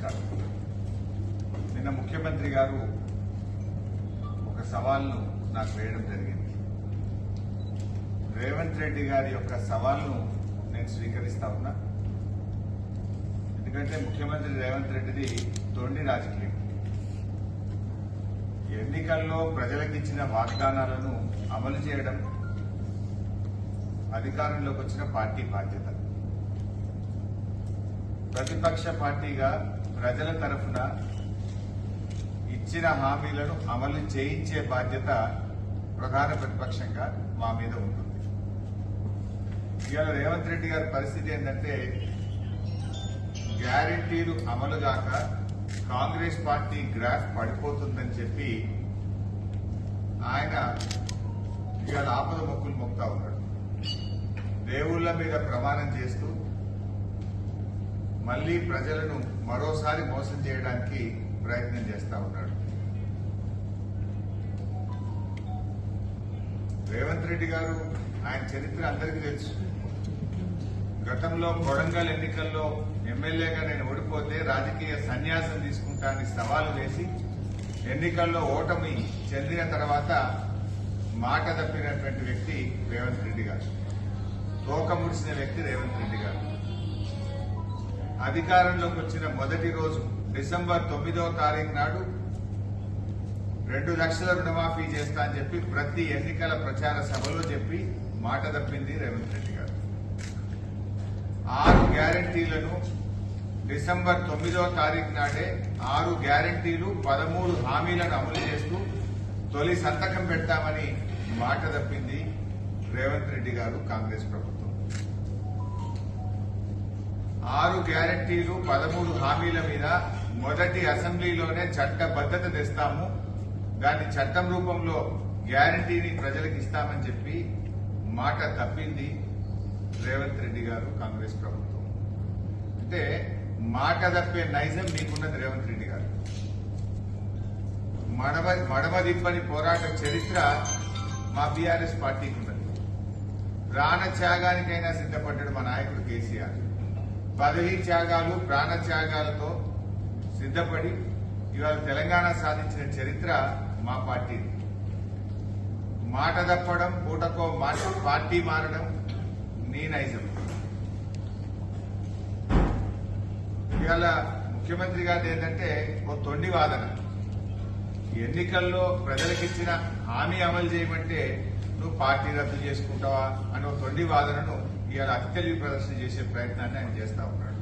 నమస్కారం. నిన్న ముఖ్యమంత్రి గారు ఒక సవాల్ను నాకు వేయడం జరిగింది. రేవంత్ రెడ్డి గారి యొక్క సవాల్ను నేను స్వీకరిస్తా ఉన్నా. ఎందుకంటే ముఖ్యమంత్రి రేవంత్ రెడ్డిది తొండి రాజకీయం. ఎన్నికల్లో ప్రజలకు ఇచ్చిన వాగ్దానాలను అమలు చేయడం అధికారంలోకి వచ్చిన పార్టీ బాధ్యత. ప్రతిపక్ష పార్టీగా ప్రజల తరఫున ఇచ్చిన హామీలను అమలు చేయించే బాధ్యత ప్రధాన ప్రతిపక్షంగా మా మీద ఉంటుంది. ఇవాళ రేవంత్ రెడ్డి గారి పరిస్థితి ఏంటంటే గ్యారంటీలు అమలు కాక కాంగ్రెస్ పార్టీ గ్రాఫ్ పడిపోతుందని చెప్పి ఆయన ఇవాళ ఆపద మొక్కులు మొక్తా ఉన్నాడు. దేవుళ్ళ మీద ప్రమాణం చేస్తూ మళ్ళీ ప్రజలను మరోసారి మోసం చేయడానికి ప్రయత్నం చేస్తా ఉన్నాడు. రేవంత్ రెడ్డి గారు ఆయన చరిత్ర అందరికీ తెలుసు. గతంలో కొడంగల్ ఎన్నికల్లో ఎమ్మెల్యేగా నేను ఓడిపోతే రాజకీయ సన్యాసం తీసుకుంటానని సవాలు వేసి ఎన్నికల్లో ఓటమి చెందిన తర్వాత మాట తప్పినటువంటి వ్యక్తి రేవంత్ రెడ్డి గారు. తోక ముడిసిన వ్యక్తి రేవంత్ రెడ్డి గారు. అధికారంలోకి వచ్చిన మొదటి రోజు డిసెంబర్ తొమ్మిదవ తారీఖు నాడు రెండు లక్షల రుణమాఫీ చేస్తా అని చెప్పి ప్రతి ఎన్నికల ప్రచార సభలో చెప్పి మాట తప్పింది రేవంత్ రెడ్డి గారు. ఆరు గ్యారంటీలను డిసెంబర్ తొమ్మిదవ తారీఖు నాడే ఆరు గ్యారంటీలు పదమూడు హామీలను అమలు చేస్తూ తొలి సంతకం పెడతామని మాట తప్పింది రేవంత్ రెడ్డి గారు కాంగ్రెస్ ప్రభుత్వం. ఆరు గ్యారంటీలు పదమూడు హామీల మీద మొదటి అసెంబ్లీలోనే చట్టబద్ధత తెస్తాము. దాన్ని చట్టం రూపంలో గ్యారంటీని ప్రజలకు ఇస్తామని చెప్పి మాట తప్పింది రేవంత్ రెడ్డి గారు కాంగ్రెస్ ప్రభుత్వం. అంటే మాట తప్పే నైజం మీకున్నది రేవంత్ రెడ్డి గారు. మడమ మడమదిప్పని పోరాట చరిత్ర మా బీఆర్ఎస్ పార్టీకి ఉన్నది. ప్రాణ త్యాగానికైనా సిద్ధపడ్డాడు మా నాయకుడు కేసీఆర్. పదవీ త్యాగాలు ప్రాణ త్యాగాలతో సిద్ధపడి ఇవాళ తెలంగాణ సాధించిన చరిత్ర మా పార్టీది మాట తప్పడం పూటకో మాట పార్టీ మారడం నీ నైజం. ఇవాళ ముఖ్యమంత్రి గారి ఏంటంటే ఓ తొండి వాదన ఎన్నికల్లో ప్రజలకిచ్చిన హామీ అమలు చేయమంటే నువ్వు పార్టీ రద్దు చేసుకుంటావా? అనే తొండి వాదనను ఇవాళ అతి తెలివి ప్రదర్శన చేసే ప్రయత్నాన్ని ఆయన చేస్తా ఉన్నాడు.